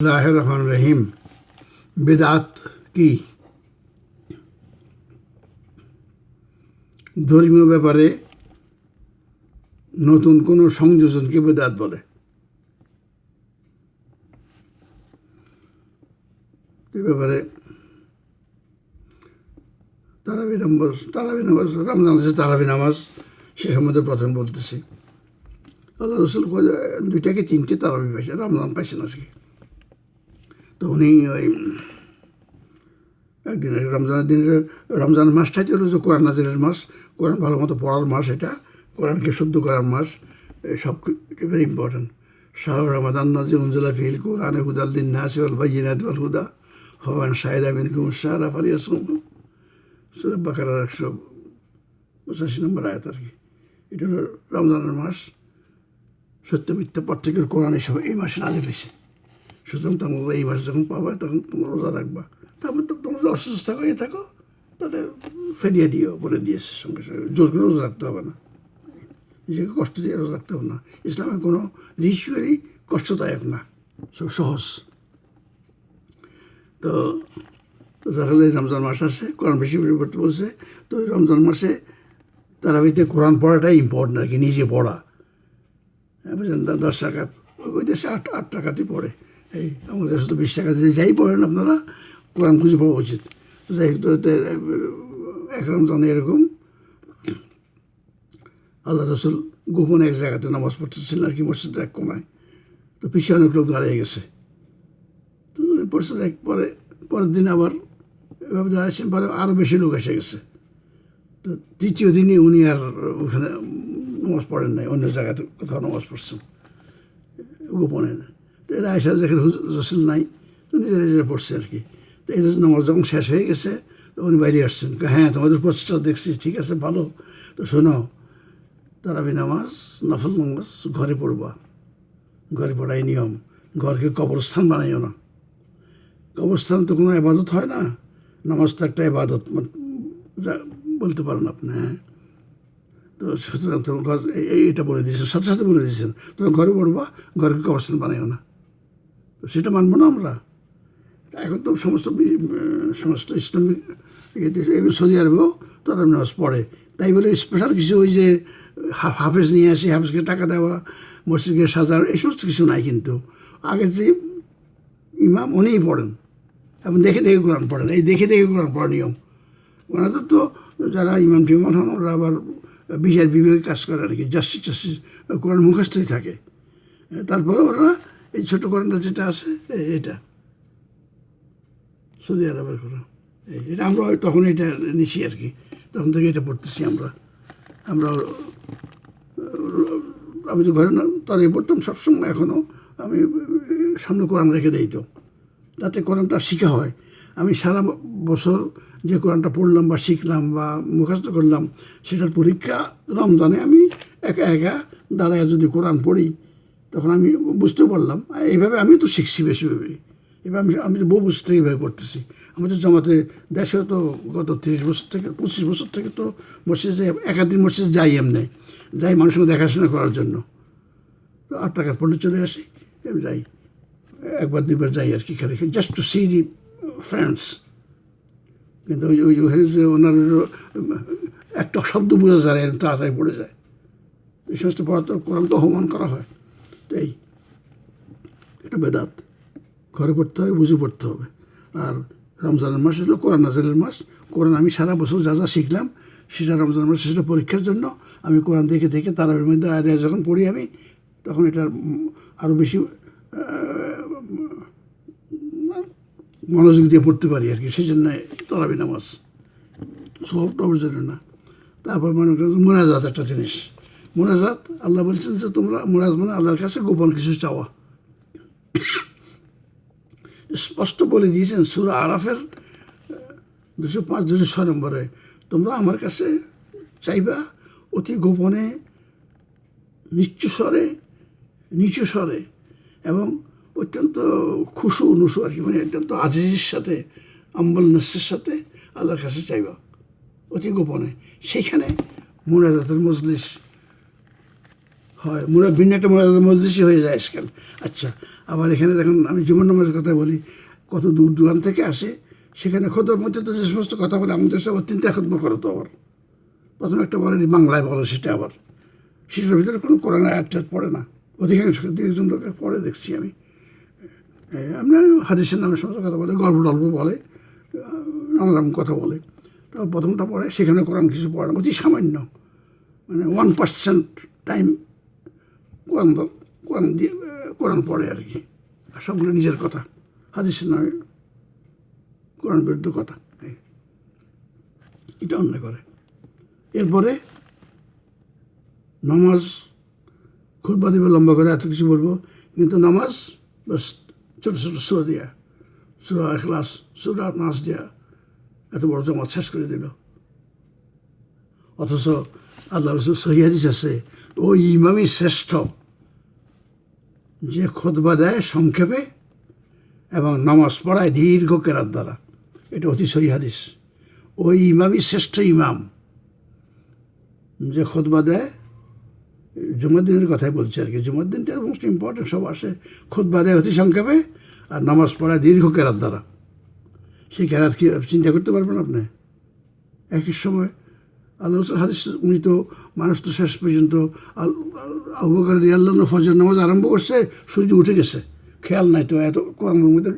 আল্লাহ রহমান রহিম বেদাত কি? ধর্মীয় ব্যাপারে নতুন কোনো সংযোজনকে বেদাত বলে। এ ব্যাপারে তারাবি নামাজ তারাবি নামাজ, রমজান আছে তারাবি নামাজ সে সম্বন্ধে প্রথম বলতেছি। আল্লাহ রসুল দুইটাকে তিনটে তারাবি পাইছে, রমজান পাইছেন আজকে। তো উনি ওই একদিন রমজানের দিনে রমজান মাসটাই তো রয়েছে, কোরআন নাজিরের মাস, কোরআন ভালো মতো পড়ার মাস এটা, কোরআনকে শুদ্ধ করার মাস সব ভেরি ইম্পর্টেন্ট শাহ রমাদান নাজি উনজুল্লা ফিল কোরআন হুদালদিন নাসিউল ভাইজিনাত আল হুদা, হওয়ান শাহিদ আমিন কুমুর শাহরাফ আলী আসম সুরব বাকার একশো পঁচাশি নম্বর আয়াত আর কি। এটা হলো রমজানের মাস, সত্য মিথ্যা প্রত্যেকের কোরআন এসব এই মাসে নাজিল হয়েছে। সুতরাং তোমরা এই মাসে যখন পাবা তখন তোমরা রোজা রাখবা। তারপর তো তোমরা যদি অসুস্থ থাকো এ থাকো তাহলে ফেরিয়ে দিও বলে দিয়েছে সঙ্গে সঙ্গে। জোর করে রোজা রাখতে হবে না। নিজেকে কষ্ট দিয়ে রোজা রাখতে হবে না। ইসলামের কোনো রিচুয়ালি কষ্টদায়ক না সব সহজ। তো দেখা যায় রমজান মাস আসে কোরআন বেশি পড়তে বলছে। তো রমজান মাসে তারাবিতে কোরআন পড়াটাই ইম্পর্টেন্ট আর কি নিজে পড়া। হ্যাঁ, বুঝলেন? দশ টাকা ওই দেশে আট আট টাকাতেই পড়ে। এই আমাদের তো বিশ টাকা দিয়ে যাই পড়েন আপনারা কোরআন খুঁজে পাওয়া উচিত। যাই হোক তো এতে, এক রমজান এরকম। আল্লাহ রসুল গোপনে এক জায়গাতে নামাজ পড়তেছিলেন আর কি মসজিদের এক কোনায়। তো পিছিয়ে অনেক লোক দাঁড়িয়ে গেছে। তো পড়ছে এক পরে পরের দিন আবার এভাবে দাঁড়াচ্ছেন পরে আরও বেশি লোক এসে গেছে। তো তৃতীয় দিনই উনি আর ওখানে নামাজ পড়েন নাই অন্য জায়গাতে কোথাও নামাজ পড়ছেন। গোপনে। তো এরা এসে যেখানে রসুল নাই, তো নিজেরা নিজেরা পড়ছে আর কি। তো এদের নামাজ যখন শেষ হয়ে গেছে, তো উনি বাইরে আসছেন। হ্যাঁ তোমাদের প্রচেষ্টা দেখছি, ঠিক আছে, ভালো। তো শোনো, তারাবি নামাজ, নফল নামাজ, ঘরে পড়বা। ঘরে পড়াই নিয়ম। ঘরকে কবরস্থান বানাইও না। কবরস্থান তো কোনো আবাদত হয় না। নামাজ তো একটা আবাদত যা বলতে পারেন আপনি হ্যাঁ। তো সুতরাং তোমার ঘর এই- এই- এটা বলে দিয়েছেন, সাথে সাথে বলে দিয়েছেন, তোমার ঘরে পড়বা, ঘরকে কবরস্থান বানাইও না। তো সেটা মানবো না আমরা। এখন তো সমস্ত সমস্ত ইসলামিক ইয়ে সৌদি আরবেও তারা নামাজ পড়ে। তাই বলে স্পেশাল কিছু ওই যে হাফেজ নিয়ে আসি, হাফেজকে টাকা দেওয়া, মসজিদকে সাজার এই সমস্ত কিছু নাই কিন্তু। আগে যে ইমাম উনিই পড়েন। এবং দেখে দেখে কোরআন পড়েন। এই দেখে দেখে কোরআন পড়া নিয়ম। ওনাদের তো যারা ইমাম টিমাম হন, ওরা আবার বিচার বিভাগে কাজ করে আর কি। জাস্টিস জাস্টিস কোরআন মুখস্থই থাকে। তারপরে ওরা এই ছোটো কোরআনটা যেটা আছে এটা। সৌদি আরবের এই, এটা আমরা তখন এটা নিছি আর কি। তখন থেকে এটা পড়তেছি আমরা। আমরা, আমি তো ঘরে না, তার এই পড়তাম সবসময় এখনও আমি, সামনে কোরআন রেখে দিই তো। তাতে কোরআনটা শেখা হয়। আমি সারা বছর যে কোরআনটা পড়লাম বা শিখলাম বা মুখস্থ করলাম, সেটার পরীক্ষা রমজানে আমি একা একা দাঁড়ায় যদি কোরআন পড়ি তখন আমি বুঝতে পারলাম এইভাবে আমি তো শিখছি বেশিভাবে এবার আমি আমি তো বহু বছর থেকে এইভাবে পড়তেছি। আমাদের জমাতে দেশে তো গত তিরিশ বছর থেকে, পঁচিশ বছর থেকে তো মসজিদে একাধিক মসজিদে যাই এমনি। যাই মানুষের সঙ্গে দেখাশোনা করার জন্য। তো আট টাকা পড়লে চলে আসি আমি যাই। একবার দুবার যাই আর কি এখানে just to see the friends কিন্তু ওই ওই ওখানে যে ওনার একটা শব্দ বোঝা যায় তাড়াতাড়ি পড়ে যায়। এই সমস্ত পড়া তো কোরআন তো অপমান করা হয়। এই, এটা বেদাত। ঘরে পড়তে হবে বুঝে পড়তে হবে। আর রমজানের মাস হলো কোরআন নাজারের মাস। কোরআন আমি সারা বছর যা যা শিখলাম, সেটা রমজানের মাস, সেটা পরীক্ষার জন্য আমি কোরআন দেখে দেখে তারার মধ্যে আদায় যখন পড়ি আমি, তখন এটার আরও বেশি মনোযোগ দিয়ে পড়তে পারি আর কি। সেই জন্য তরাবি নামাজ। সব টবের না। তারপর মনে করেন মোনাজাত একটা জিনিস। মোনাজাত, আল্লাহ বলছেন যে তোমরা মোনাজ মানে আল্লাহর কাছে গোপন কিছু চাওয়া। স্পষ্ট বলে দিয়েছেন সুরা আরাফের দুশো পাঁচ, দুশো ছয় নম্বরে, তোমরা আমার কাছে চাইবা অতি গোপনে, নিচু স্বরে নিচু স্বরে, এবং অত্যন্ত খুশু নুসু আর কি মানে অত্যন্ত আজিজের সাথে আম্বলনেসের সাথে আল্লাহর কাছে চাইবা, অতি গোপনে। সেইখানে মুনাজাতের মজলিস হয়। মুরা ভিন্ন একটা মজলিসই হয়ে যায় আজকাল। আচ্ছা আবার এখানে দেখুন, আমি জুমার নামাজের কথা বলি। কত দূর দূরান্ত থেকে আসে, সেখানে খোদার মধ্যে তো যে সমস্ত কথা বলে, আমাদের সব তিনটা খতম করো তো আবার। প্রথমে একটা বলেনি বাংলায় বলো সেটা আবার। সেটার ভিতরে কোনো কোরআন আয়াত পড়ে না। অধিকাংশ দু একজন লোকে পড়ে, দেখছি আমি। আমরা হাদিসের নামে সমস্ত কথা বলে, গল্প টল্প বলে নানা রকম কথা বলে। তারপর প্রথমটা পড়ে, সেখানে কোরআন কিছু পড়ে না। অতি সামান্য। মানে ওয়ান পার্সেন্ট টাইম কোরআন কোরআন দিয়ে কোরআন পড়ে আর কি। আর সবগুলো নিজের কথা। হাদিসের নামে কোরআন বিরুদ্ধ কথা। এটা অন্য করে। এরপরে নামাজ খুদবা দিবে, লম্বা করে এত কিছু বলব। কিন্তু নামাজ বাস ছোটো ছোটো সুরা দিয়া। সুরা এখলাস সুরা নাচ দিয়া এত বড় জমাত শেষ করে দিল। অথচ আল্লাহ রসুল সহিয়াদিস আছে, ওই ইমামই শ্রেষ্ঠ। যে খোদবা দেয় সংক্ষেপে এবং নামাজ পড়ায় দীর্ঘ কেরার দ্বারা। এটা অতি সহি হাদিস। ওই ইমামই শ্রেষ্ঠ ইমাম। যে খোদবা দেয়, জুমার দিনের কথাই বলছি আর কি। জুমার দিনটা মোস্ট ইম্পর্টেন্ট সব আসে। খুদ্া দেয় অতি সংক্ষেপে আর নামাজ পড়ায় দীর্ঘ কেরাত দ্বারা। সেই কেরাত কি, চিন্তা করতে পারবেন আপনি? একই সময় আল্লাহ হাদিস, উনি তো মানুষ তো শেষ পর্যন্ত দিয়ে আল্লাহ ফজর নামাজ আরম্ভ করছে, সূর্য উঠে গেছে। খেয়াল নাই তো, এত কোরআনের মধ্যে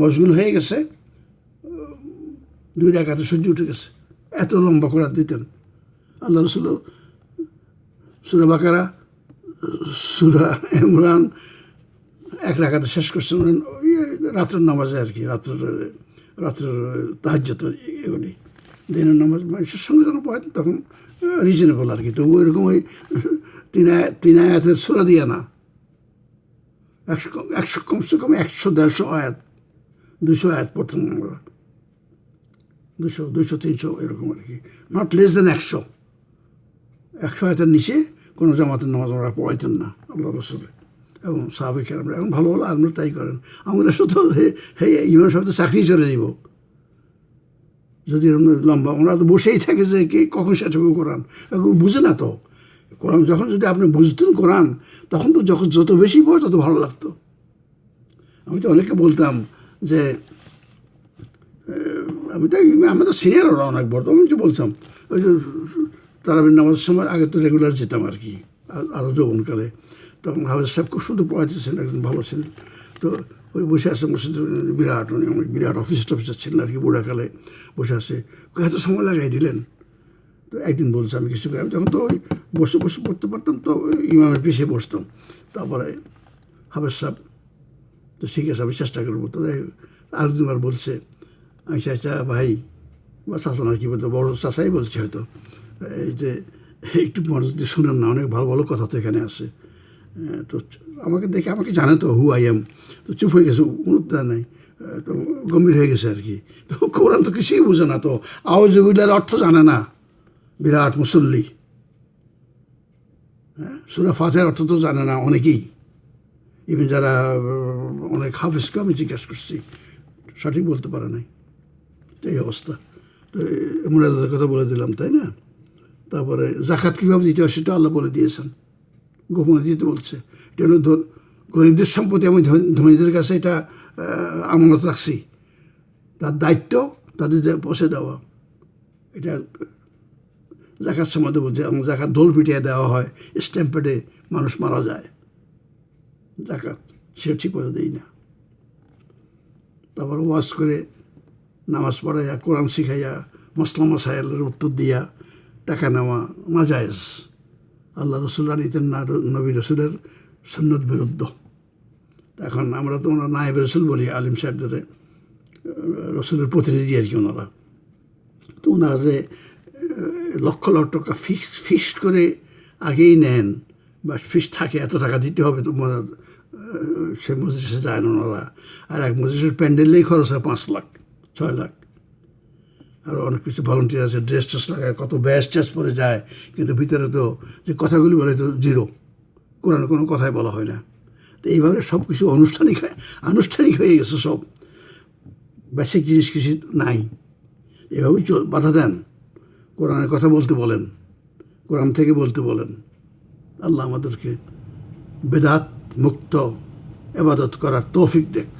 মশগুল হয়ে গেছে, দুই রাখাতে সূর্য উঠে গেছে। এত লম্বা করার দিতেন। আল্লাহ রসুল, সুরা বাকারা, সুরা ইমরান এক রাখাতে শেষ করছেন ওই রাত্রের নামাজে আর কি, রাত্রের রাত্রের তাহাজ্যত এগুলি। দিনের নামাজ মানুষের সঙ্গে যখন পড়েন, তখন রিজনেবল আর কি। তবু এরকম ওই তিন তিন আয়াতের সুরা দিয়া না। একশো একশো কমসে কম একশো দেড়শো আয়াত, দুশো আয়াত পড়তেন আমরা। দুশো দুশো, তিনশো এরকম আর কি। নট লেস দেন একশো। একশো আয়তের নিচে কোনো জামাতের নামাজ আমরা পড়াইতেন না আল্লাহ রসুলে। এবং সাহাবিক আমরা এখন ভালো হলো আমরা তাই করেন। আমরা শুধু হে ইমাম সাহেব তো চাকরি চলে যাব যদি লম্বা, ওনারা তো বসেই থাকে যে কে কখন শেষ হবে কোরআন। বুঝে না তো। কোরআন যখন যদি আপনি বুঝতেন কোরআন, তখন তো যখন যত বেশি পড়ে তত ভালো লাগতো। আমি তো অনেককে বলতাম যে আমি তো আমি তো সিনিয়র ওরা অনেক বড় আমি যে বলতাম। ওই যে তারাবির নামাজের সময় আগে তো রেগুলার যেতাম আর কি আর- আরও যৌবনকালে। তখন হাফেজ সাহেব খুব সুন্দর পড়াইতেছেন, একজন ভালো ছিলেন। তো ওই বসে আছে মসজিদ বিরাট উনি অনেক বিরাট অফিস টফিসার ছিলেন আর কি বুড়াকালে বসে আছে। এত সময় লাগাই দিলেন? তো একদিন বলছে আমি কিছু আমি তখন তো ওই বসে বসে পড়তে পারতাম তো ইমামের পিছিয়ে বসতাম। তারপরে হাফেজ সাহেব তো ঠিক আছে আমি চেষ্টা করব। তো আর দুবার বলছে আমি চাচা ভাই বা চাচা না কি বলতো বড় চাচাই বলছে হয়তো। এই যে একটু মনোযোগ দিয়ে শুনেন না অনেক ভালো ভালো কথা তো এখানে আহ, তো আমাকে দেখে আমাকে জানে তো হু আই এম তো চুপ হয়ে গেছে কোনো নাই। তো গম্ভীর হয়ে গেছে আর কি। তো কোরআন তো কিছুই বুঝে না তো। আওয়াজগুলার অর্থ জানে না। বিরাট মুসল্লি। হ্যাঁ সুরা ফাতের অর্থ তো জানে না অনেকেই। ইভেন যারা অনেক হাফিজকে আমি জিজ্ঞেস করছি। সঠিক বলতে পারে নাই। তো এই অবস্থা। তো মুরাদের কথা বলে দিলাম, তাই না? তারপরে জাকাত কীভাবে দিতে হয় সেটা আল্লাহ বলে দিয়েছেন। গোপনে দিতে বলছে। এটা হলো গরিবদের সম্পত্তি আমি ধনীদের কাছে এটা আমানত রাখছি। তার দায়িত্ব তাদের পৌঁছে দেওয়া। এটা জাকাত দেবো যে আমার জাকাত দোল পিটিয়ে দেওয়া হয়, স্ট্যাম্পেডে মানুষ মারা যায়। জাকাত, সে ঠিক করে দেই না। তারপর ওয়াজ করে নামাজ পড়াইয়া, কোরআন শিখাইয়া, মসলাম মাসাইলের উত্তর দিয়া টাকা নেওয়া নাজায়েজ। আল্লাহ রসুল্লাহ নিতেন না নবী রসুলের সন্ন্যত বিরুদ্ধ। এখন আমরা তো ওনারা নায়েব রসুল বলি আলিম সাহেবদের রসুলের প্রতিনিধি আর কি ওনারা। তো ওনারা যে লক্ষ লক্ষ টাকা ফিক্স ফিক্সড করে আগেই নেন বা ফিক্স থাকে এত টাকা দিতে হবে আহ, সে মজলিসে যায় না ওনারা। আর এক মজলিসের প্যান্ডেলেই খরচ হয় পাঁচ লাখ ছয় লাখ। আর অনেক কিছু ভলেন্টিয়ার আছে ড্রেস ট্রেস লাগায়, কত ব্যাস ট্যাস পরে যায়, কিন্তু ভিতরে তো যে কথাগুলি বলে তো জিরো কোরআনে কোনো কথাই বলা হয় না। তো এইভাবে সব কিছু আনুষ্ঠানিক আনুষ্ঠানিক হয়ে গেছে সব। বেসিক জিনিস কিছু নাই। এভাবেই বাধা দেন। কোরআনের কথা বলতে বলেন। কোরআন থেকে বলতে বলেন। আল্লাহ আমাদেরকে বেদাত মুক্ত, এবাদত করার তৌফিক দেখ।